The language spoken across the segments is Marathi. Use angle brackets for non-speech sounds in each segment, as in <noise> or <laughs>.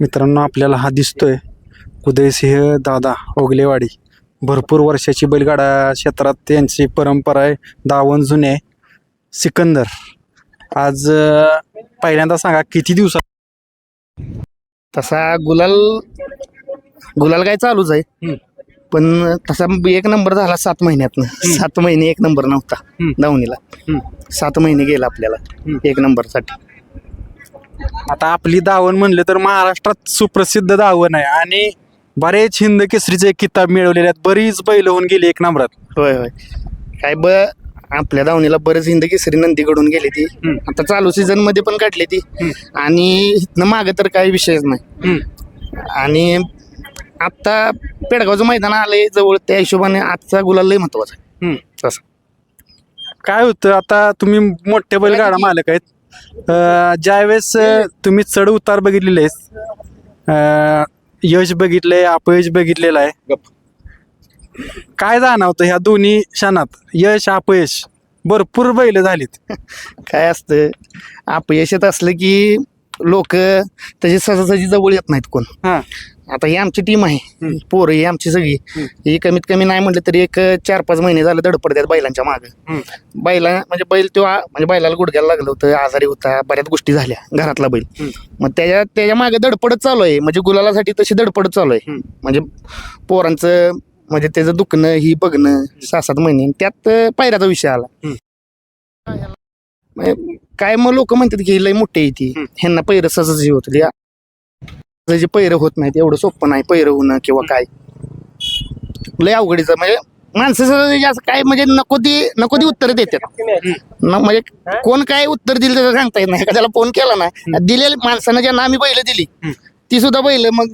मित्रांनो आपल्याला हा दिसतोय उदयसिंह दादा ओगलेवाडी. भरपूर वर्षाची बैलगाडा क्षेत्रात त्यांची परंपरा आहे. दावण जुने सिकंदर. आज पहिल्यांदा सांगा किती दिवसात? तसा गुलाल गुलाल काय चालूच आहे. पण तसा एक नंबर झाला सात महिन्यातनं. सात महिने एक नंबर नव्हता. दावणीला. सात महिने गेला आपल्याला. एक नंबरसाठी. आता आपली दावण म्हणले तर महाराष्ट्रात सुप्रसिद्ध दावण आहे. आणि बरेच हिंद केसरीचे किताब मिळवलेले आहेत. बरीच बैल होऊन गेली एक नंबरात. होय होय. काय ब आपल्या दावणीला बरेच हिंद केसरी नंदी घडून गेली ती. हम्म. आता चालू सीझनमध्ये पण काढली ती. आणि इथनं मागे तर काही विषयच नाही. आणि आता पेडगावचं मैदान आलंय जवळ त्या हिशोबाने आजचा गुलाल लय महत्त्वाचा आहे. हम्म. तसं. काय होतं? आता तुम्ही मोठे बैलगाडा मालक आहेत. अं, ज्यावेळेस अं, तुम्ही चढ उतार बघितलेले आहेत अं, यश बघितलंय अपयश बघितलेलं आहे. काय जाणवतं ह्या दोन्ही क्षणात? यश अपयश भरपूर बैल झालीत. काय असतं? अपयशात असलं की लोक त्याची सहजासहजी जवळ येत नाहीत कोण. हा. आता ही आमची टीम आहे. पोरं ही आमची सगळी. ही कमीत कमी नाही म्हटलं तरी एक चार पाच महिने झालं धडपडतात बैलांच्या मागे. बैला म्हणजे बैल तो म्हणजे बैलाला गुडघ्याला लागलं होतं आजारी होता बऱ्याच गोष्टी झाल्या घरातला बैल. मग त्याच्या त्याच्यामागे धडपडत चालू आहे म्हणजे गुलालासाठी तशी धडपडत चालू आहे. म्हणजे पोरांचं म्हणजे त्याचं दुखणं ही बघणं सहा सात महिने त्यात पायऱ्याचा विषय आला म्हणजे काय मग लोक म्हणतात की लय मोठी आहे ती हम्म. ह्यांना पैर सहज होत जे पैर होत नाहीत एवढं सोपं नाही पैर होणं किंवा काय. लय अवघडीचं म्हणजे माणसं सहज असं काय म्हणजे नको ती नको ती उत्तर देतात. न- म्हणजे कोण काय उत्तर दिलं त्याचं सांगता येत नाही. एखाद्याला फोन केला ना दिलेल्या माणसानं ज्यांना आम्ही बैल दिली ती सुद्धा बैल मग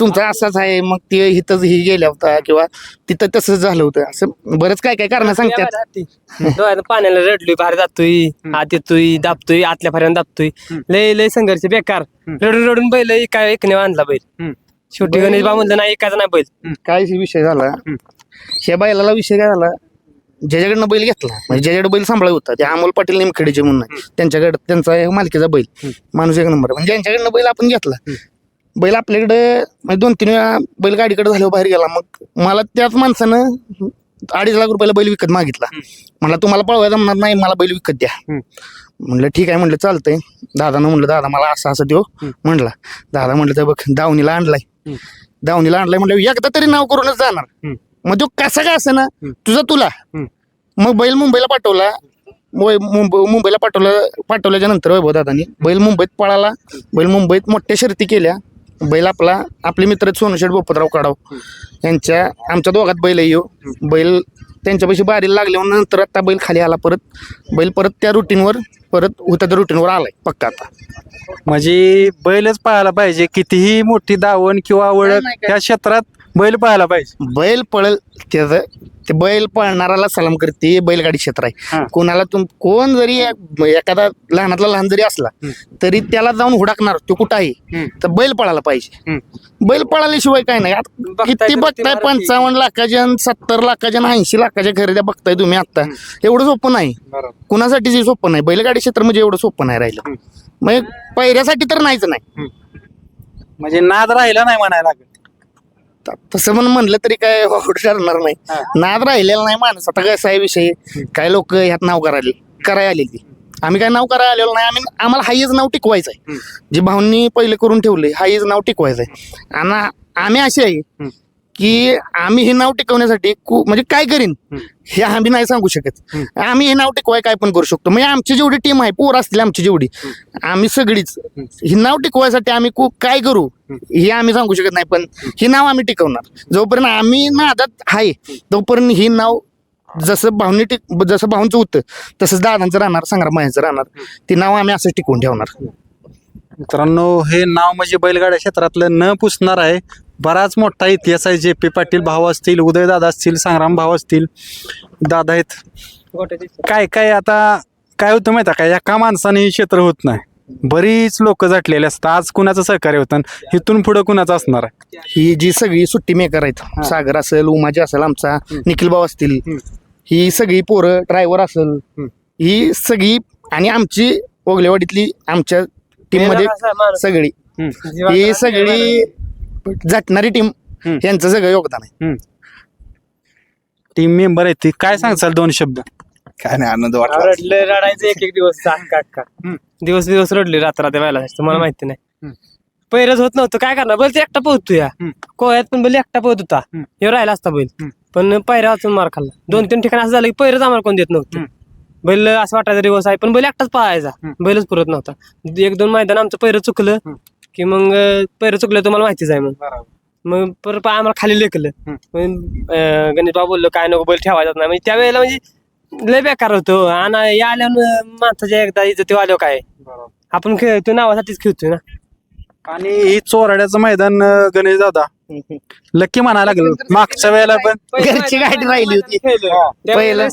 तुमचा असाच आहे मग ते इथंच ही गेल्या होता किंवा तिथं तसंच झालं होतं. असं बरंच काय काय कारण सांगतात? डोळ्यात पाण्याला रडलोय बाहेर जातोय आत येतोय दाबतोय आतल्या पर्यंत दाबतोय. लय लय संघर्ष बेकार. रडून रडून बैल काय एकने बांधला बैल. शेवटी गणेश बा म्हणलं नाही एकाच नाही बैल. काय विषय झाला? ह्या बैलाला विषय काय झाला? ज्याच्याकडनं बैल घेतला म्हणजे ज्याच्याकडे बैल सांभाळत होता ते अमोल पाटील निमखेडीचे म्हणून. त्यांच्याकडे त्यांचा एक मालकीचा बैल. माणूस एक नंबर म्हणजे ज्यांच्याकडनं बैल आपण घेतला. बैल आपल्याकडे म्हणजे दोन तीन वेळा बैल गाडीकडे झाल्यावर बाहेर गेला. मग मला त्याच माणसानं अडीच लाख रुपयाला बैल विकत मागितला. मला तुम्हाला पळवायला जमणार नाही मला बैल विकत द्या. म्हणलं ठीक आहे. म्हणलं चालतंय. दादानं म्हणलं दादा मला असं असं देऊ. म्हणला दादा म्हणलं तर बघ दावणीला आणलाय. दावणीला आणलाय म्हणलं एकदा तरी नाव करूनच जाणार. मग तो कसा का असं ना तुझा तुला. मग बैल मुंबईला पाठवला. मुंबई मुंब- मुंबईला पाठवलं पाठवल्याच्या नंतर वैभव दादानी बैल मुंबईत पळाला. बैल मुंबईत मोठ्या शर्ती केल्या. बैल आपला आपले मित्र सोनशेठ बोपतराव काढाव. यांच्या आमच्या दोघात बैल येऊ बैल त्यांच्यापाशी बारीला लागल्यावर नंतर आता बैल खाली आला परत. बैल परत त्या रुटीनवर परत होत्या त्या रुटीनवर आलाय पक्का आता. म्हणजे बैलच पाहायला पाहिजे. कितीही मोठी दावण किंवा ओळख. या क्षेत्रात बैल पाहायला पाहिजे. बैल पळल त्याचं ते बैल पळणाराला सलाम करते बैलगाडी क्षेत्र हा. आहे कोणाला तुम कोण जरी एक- एखादा लहानातला लहान जरी असला तरी त्याला जाऊन हुडाकणार तो कुठं आहे? तर बैल पळायला पाहिजे. बैल पळाल्याशिवाय काय नाही. आता बघताय किती तर बघताय? ती पंचावन्न लाखाच्या सत्तर लाखाच्या ऐंशी लाखाच्या खरेद्या बघताय तुम्ही आता. एवढं सोपं नाही. कुणासाठी जे सोपं नाही. बैलगाडी क्षेत्र म्हणजे एवढं सोपं नाही राहिलं. मग पहिऱ्यासाठी तर नाहीच नाही. म्हणजे नाद राहिला नाही म्हणायला लागेल. त- तसं पण म्हणलं तरी काय वावड ठरणार नाही. नाद राहिलेला नाही माणूस. आता कसं आहे विषय? काय लोक ह्यात नाव करायला करायला आलेली. आम्ही काय नाव करायला आलेलो नाही. आम्ही आम्हाला हाईच नाव टिकवायचं आहे जे भाऊंनी पहिले करून ठेवले हाईच नाव टिकवायचं आहे आणि आम्ही असे आहे की आम्ही हे नाव टिकवण्यासाठी कु- म्हणजे काय करीन? हे आम्ही नाही सांगू शकत. आम्ही हे नाव टिकवाय काय पण करू शकतो. म्हणजे आमची जेवढी टीम आहे पोर असतील आमची जेवढी आम्ही सगळीच. ही नाव टिकवायसाठी आम्ही कु- काय करू? हे आम्ही सांगू शकत नाही पण ही नाव आम्ही टिकवणार. जोपर्यंत आम्ही नादात आहे तोपर्यंत ही नाव जसं भावनी टिक जसं भाऊंचं होतं तसंच दादांचं राहणार संग्राम मायांचं राहणार. ती नाव आम्ही असं टिकवून ठेवणार. मित्रांनो हे नाव म्हणजे बैलगाड्या क्षेत्रातलं न पुसणार आहे बराच मोठा इतिहास आहे. जे पी पाटील भाऊ असतील उदय दादा असतील संग्राम भाऊ असतील दादा आहेत. काय काय आता काय होतं माहिती आहे का? एका माणसाने हे क्षेत्र होत नाही. बरीच लोक झटलेले असतात. आज कुणाचं सहकार्य होतं? आणि इथून पुढं कुणाचं असणार आहे? ही जी सगळी सुट्टी मेकर आहेत. सागर असेल उमाजी असेल आमचा निखिल भाऊ असतील. ही सगळी पोरं ड्रायव्हर असेल. ही सगळी आणि आमची ओगलेवाडीतली आमच्या टीममध्ये. सगळी. ही सगळी झटणारी टीम हम्म. यांचं सगळं योगदान आहे. टीम मेंबर आहेत ती. काय सांगचाल दोन शब्द? काय नाही आनंद वाटला. रडले रडायचं एक एक दिवस. हम्म. दिवस दिवस रडले रात्र त्या व्हायला तुम्हाला माहिती नाही. पैरच होत नव्हतं. काय करणार? बैल ते एकटा पोहतो या हम्म. कोळ्यात पण बैल एकटा पोहत होता. हम्म. हे राहिला असता बैल. हम्म. पण पैरा वाचून मार खाल्ला. दोन तीन ठिकाणी असं झालं की पैरच आम्हाला कोण देत नव्हतं. बैल असं वाटायचं दिवस आहे पण बैल एकटाच हम्म. बैलच पुरत नव्हता. एक दोन मैदान आमचं पैर चुकलं. हम्म. की मग पैर चुकलं तुम्हाला माहितीच आहे मग. मग परत पा- आम्हाला खाली. मग, अं, गणेश बाबा बोललो काय नको बैल ठेवायचा नाही. म्हणजे त्यावेळेला म्हणजे लय बेकार होतो. आणि या आल्यावर माणसाच्या एकदा इज्जत आल्यावर काय? आपण खेळतो नावासाठीच खेळतोय ना. आणि ही चोराड्याचं मैदान अं, गणेश दादा लक्की म्हणायला लागलं. मागच्या वेळेला पण <laughs> घरची गाडी राहिली होती. त्यावेळेला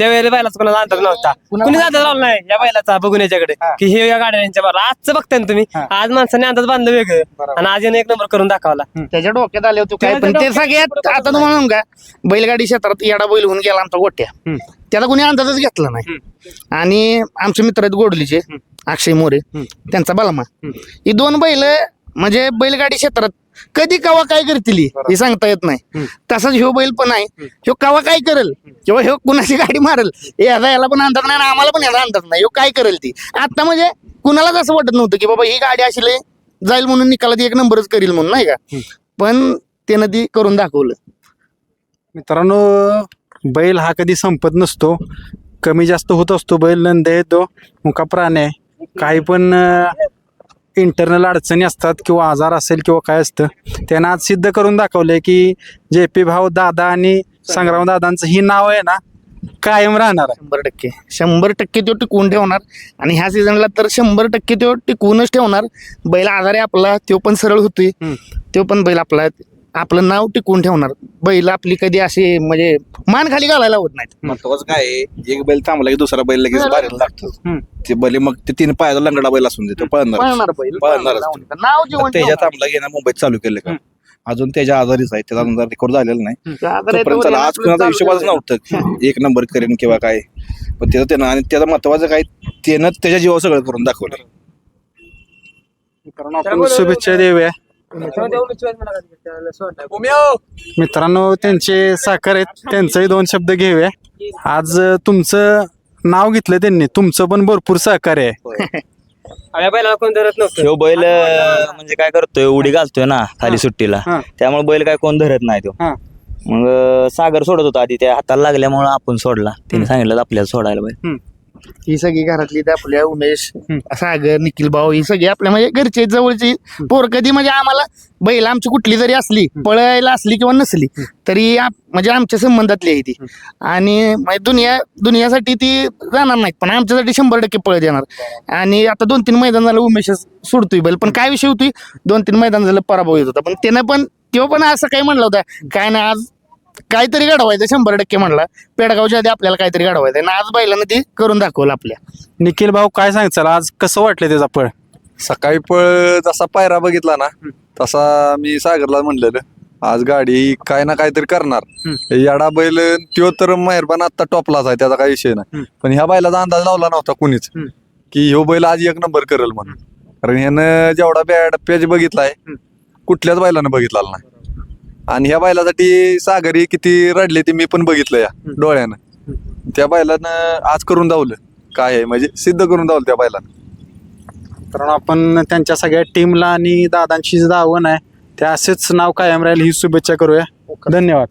पहिलं बैलाचा कोणाला अंदाज नव्हता. कुणी अंदाज लावला नाही या बैलाचा बघून याच्याकडे. की हे या गाड्या यांच्या मारला. आजचं बघताय ना तुम्ही. आज माणसाने अंदाज बांधलं वेगळं. आणि आज याने एक नंबर करून दाखवला. त्याच्या डोक्यात आले होते काय पण ते सगळ्यात आता तुम्हाला म्हणू का? बैलगाडी क्षेत्रात येडा बैल होऊन गेला आमचा गोट्या. त्याला कोणी अंदाजच घेतला नाही. आणि आमचे मित्र आहेत गोडलीचे अक्षय मोरे त्यांचा बलमा. ही दोन बैल म्हणजे बैलगाडी क्षेत्रात कधी कवा काय करतील ही? सांगता येत नाही. तसाच ह्यो बैल पण आहे. ह्यो कवा काय करेल? किंवा ह्यो कुणाची गाडी मारेल? याचा याला पण अंदाज नाही आणि आम्हाला पण याचा अंदाज नाही. ह्यो काय करेल ती? आता म्हणजे कुणालाच असं वाटत नव्हतं की बाबा ही गाडी अशी जाईल म्हणून निकालात एक नंबरच करील म्हणून नाही का? पण त्यानं ती करून दाखवलं. मित्रांनो बैल हा कधी संपत नसतो. कमी जास्त होत असतो बैल नंद येतो मुका प्राणी आहे. काही पण इंटरनल अडचणी असतात किंवा आजार असेल किंवा काय असतं त्यानं आज सिद्ध करून दाखवलंय की जे पी भाऊ दादा आणि संग्राम दादांचं ही नाव आहे ना कायम राहणार आहे. शंभर टक्के. शंभर टक्के तो टिकवून ठेवणार. आणि ह्या सीझनला तर शंभर टक्के तो टिकवूनच ठेवणार. बैल आजारी आपला तो पण सरळ होतोय. हम्म. तो पण बैल आपला आपलं नाव टिकवून ठेवणार. बैल आपली कधी अशी म्हणजे मान खाली घालायला होत नाहीत. महत्वाचं काय आहे, एक बैल थांबला की दुसरा बैल लगेच बाहेर लागतो. हम्म. ते बैल मग ते तीन पायाचा लंगडा बैल असून देतो पळणार पळणार बैल पळणारच. नाव जीवन त्याच्या थांबला घेणं मुंबईत चालू केलं का? अजून त्याच्या आजारीच आहे त्याचा अजून रेकॉर्ड झालेला नाही. तोपर्यंत त्याला आज कुणाचा हिशोबाच नव्हतं. एक नंबर करेन किंवा काय. पण त्याचं त्यानं आणि त्याचं महत्वाचं काय त्यानं त्याच्या जीवावर सगळं करून दाखवलं मित्रांनो आपण शुभेच्छा देऊया. मित्रांनो त्यांचे साखर आहेत. त्यांचंही दोन शब्द घेऊया आज तुमचं नाव घेतलं त्यांनी. तुमचं पण भरपूर सहकार्य आहे. बैलाला कोण धरत नव्हतं? ह्यो बैल अं, म्हणजे काय करतोय उडी घालतोय ना खाली सुट्टीला. हा. त्यामुळे बैल काय कोण धरत नाही तो. हा. मग अं, सागर सोडत होता आधी. त्या हाताला लागल्यामुळे आपण सोडला. तिने सांगितलं आपल्याला सोडायला बैल. ही सगळी घरातली आपल्या उमेश सागर निखिल भाऊ ही सगळी आपल्या म्हणजे घरचे जवळची पोर कधी म्हणजे आम्हाला बैल आमची कुठली जरी असली पळायला असली किंवा नसली तरी आप- म्हणजे आमच्या संबंधातली आहे ती. आणि म्हणजे दुनिया दुनियासाठी ती जाणार नाहीत पण आमच्यासाठी शंभर टक्के पळ देणार. आणि आता दोन तीन मैदान झालं उमेश सोडतोय बैल पण काय विषय होतोय? दोन तीन मैदान झालं पराभव येत होता. पण त्यानं पण तो पण असं काही म्हणलं होतं काय नाही आज काहीतरी घडवायचं शंभर टक्के म्हणला. पेडगावच्या आधी आपल्याला काहीतरी घडवायचं आणि आज बैलानं ते करून दाखवलं आपल्या. निखिल भाऊ काय सांगचाल आज कसं वाटलं त्याचा पळ? सकाळी पळ जसा पायरा बघितला ना तसा मी सागरला म्हणलेलं आज गाडी काय ना काहीतरी करणार. याडा बैल त्यो तर मेहरबान आता टॉपलाच आहे त्याचा काही विषय नाही. पण ह्या बैलाचा अंदाज लावला नव्हता कुणीच. की ह्यो बैल आज एक नंबर करेल म्हणून. कारण ह्यानं जेवढा बॅड पेज बघितलाय कुठल्याच बैलानं बघितलेला नाही. आणि ह्या बैलासाठी सागरी किती रडले ते मी पण बघितलं या डोळ्यानं. त्या बैलानं आज करून दावलं काय आहे? म्हणजे सिद्ध करून दावलं त्या बैलानं. तर आपण त्यांच्या सगळ्या टीमला आणि दादांची जी दावण आहे त्या असेच नाव कायम राहील ही शुभेच्छा करूया. धन्यवाद.